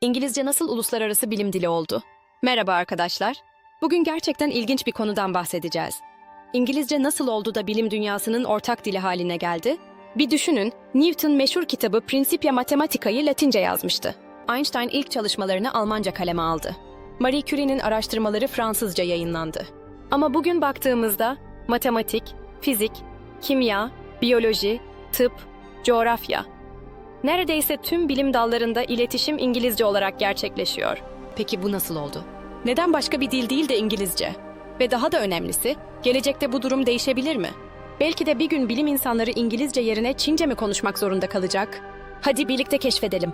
İngilizce nasıl uluslararası bilim dili oldu? Merhaba arkadaşlar. Bugün gerçekten ilginç bir konudan bahsedeceğiz. İngilizce nasıl oldu da bilim dünyasının ortak dili haline geldi? Bir düşünün, Newton meşhur kitabı Principia Mathematica'yı Latince yazmıştı. Einstein ilk çalışmalarını Almanca kaleme aldı. Marie Curie'nin araştırmaları Fransızca yayınlandı. Ama bugün baktığımızda matematik, fizik, kimya, biyoloji, tıp, coğrafya, Neredeyse tüm bilim dallarında iletişim İngilizce olarak gerçekleşiyor. Peki bu nasıl oldu? Neden başka bir dil değil de İngilizce? Ve daha da önemlisi, gelecekte bu durum değişebilir mi? Belki de bir gün bilim insanları İngilizce yerine Çince mi konuşmak zorunda kalacak? Hadi birlikte keşfedelim.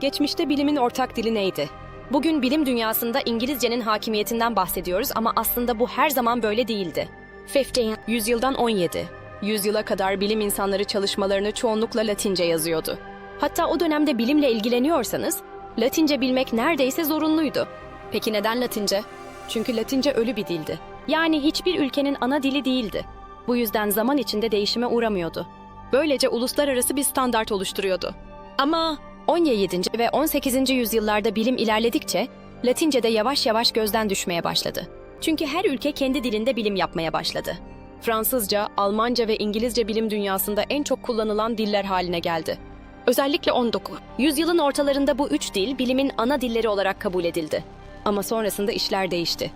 Geçmişte bilimin ortak dili neydi? Bugün bilim dünyasında İngilizcenin hakimiyetinden bahsediyoruz ama aslında bu her zaman böyle değildi. 15. Yüzyıldan 17. Yüzyıla kadar bilim insanları çalışmalarını çoğunlukla Latince yazıyordu. Hatta o dönemde bilimle ilgileniyorsanız, Latince bilmek neredeyse zorunluydu. Peki neden Latince? Çünkü Latince ölü bir dildi. Yani hiçbir ülkenin ana dili değildi. Bu yüzden zaman içinde değişime uğramıyordu. Böylece uluslararası bir standart oluşturuyordu. Ama 17. ve 18. yüzyıllarda bilim ilerledikçe Latince de yavaş yavaş gözden düşmeye başladı. Çünkü her ülke kendi dilinde bilim yapmaya başladı. Fransızca, Almanca ve İngilizce bilim dünyasında en çok kullanılan diller haline geldi. Özellikle 19. Yüzyılın ortalarında bu üç dil bilimin ana dilleri olarak kabul edildi. Ama sonrasında işler değişti.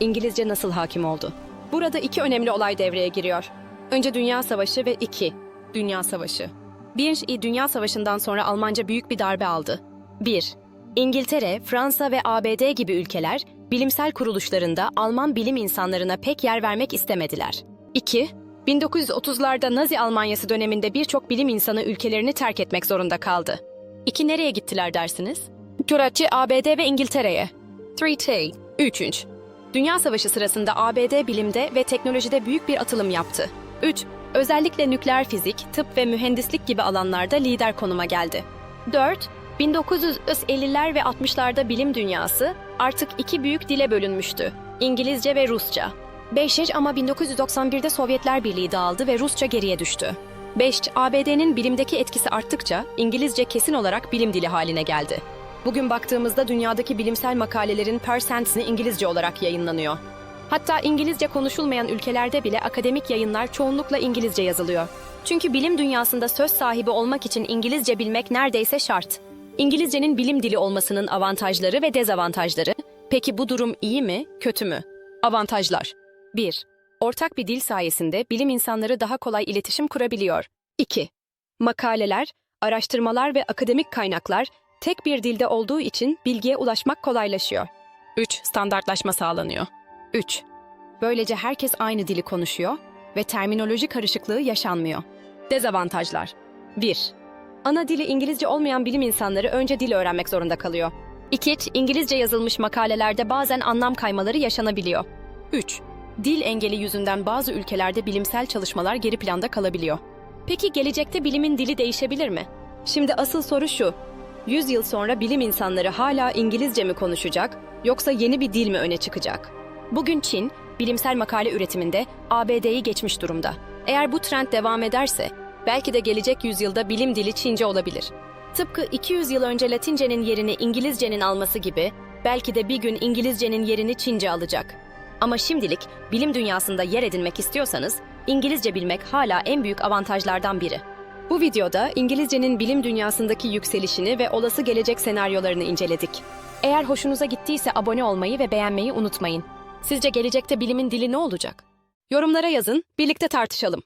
İngilizce nasıl hakim oldu? Burada iki önemli olay devreye giriyor. Önce Dünya Savaşı ve iki, Dünya Savaşı. Bir, Dünya Savaşı'ndan sonra Almanca büyük bir darbe aldı. 1. İngiltere, Fransa ve ABD gibi ülkeler bilimsel kuruluşlarında Alman bilim insanlarına pek yer vermek istemediler. 2. 1930'larda Nazi Almanyası döneminde birçok bilim insanı ülkelerini terk etmek zorunda kaldı. İki nereye gittiler dersiniz? Kuraçi, ABD ve İngiltere'ye. 3T. 3. Dünya Savaşı sırasında ABD bilimde ve teknolojide büyük bir atılım yaptı. 3. Özellikle nükleer fizik, tıp ve mühendislik gibi alanlarda lider konuma geldi. 4. 1950'ler ve 60'larda bilim dünyası artık iki büyük dile bölünmüştü. İngilizce ve Rusça. 5. ama 1991'de Sovyetler Birliği dağıldı ve Rusça geriye düştü. 5. ABD'nin bilimdeki etkisi arttıkça İngilizce kesin olarak bilim dili haline geldi. Bugün baktığımızda dünyadaki bilimsel makalelerin persentsini İngilizce olarak yayınlanıyor. Hatta İngilizce konuşulmayan ülkelerde bile akademik yayınlar çoğunlukla İngilizce yazılıyor. Çünkü bilim dünyasında söz sahibi olmak için İngilizce bilmek neredeyse şart. İngilizcenin bilim dili olmasının avantajları ve dezavantajları. Peki bu durum iyi mi, kötü mü? Avantajlar 1. Ortak bir dil sayesinde bilim insanları daha kolay iletişim kurabiliyor. 2. Makaleler, araştırmalar ve akademik kaynaklar tek bir dilde olduğu için bilgiye ulaşmak kolaylaşıyor. 3. Standartlaşma sağlanıyor. 3. Böylece herkes aynı dili konuşuyor ve terminoloji karışıklığı yaşanmıyor. Dezavantajlar 1. Ana dili İngilizce olmayan bilim insanları önce dil öğrenmek zorunda kalıyor. 2. İngilizce yazılmış makalelerde bazen anlam kaymaları yaşanabiliyor. 3. Dil engeli yüzünden bazı ülkelerde bilimsel çalışmalar geri planda kalabiliyor. Peki gelecekte bilimin dili değişebilir mi? Şimdi asıl soru şu. 100 yıl sonra bilim insanları hala İngilizce mi konuşacak yoksa yeni bir dil mi öne çıkacak? Bugün Çin, bilimsel makale üretiminde ABD'yi geçmiş durumda. Eğer bu trend devam ederse, belki de gelecek yüzyılda bilim dili Çince olabilir. Tıpkı 200 yıl önce Latincenin yerini İngilizcenin alması gibi, belki de bir gün İngilizcenin yerini Çince alacak. Ama şimdilik bilim dünyasında yer edinmek istiyorsanız, İngilizce bilmek hala en büyük avantajlardan biri. Bu videoda İngilizcenin bilim dünyasındaki yükselişini ve olası gelecek senaryolarını inceledik. Eğer hoşunuza gittiyse abone olmayı ve beğenmeyi unutmayın. Sizce gelecekte bilimin dili ne olacak? Yorumlara yazın, birlikte tartışalım.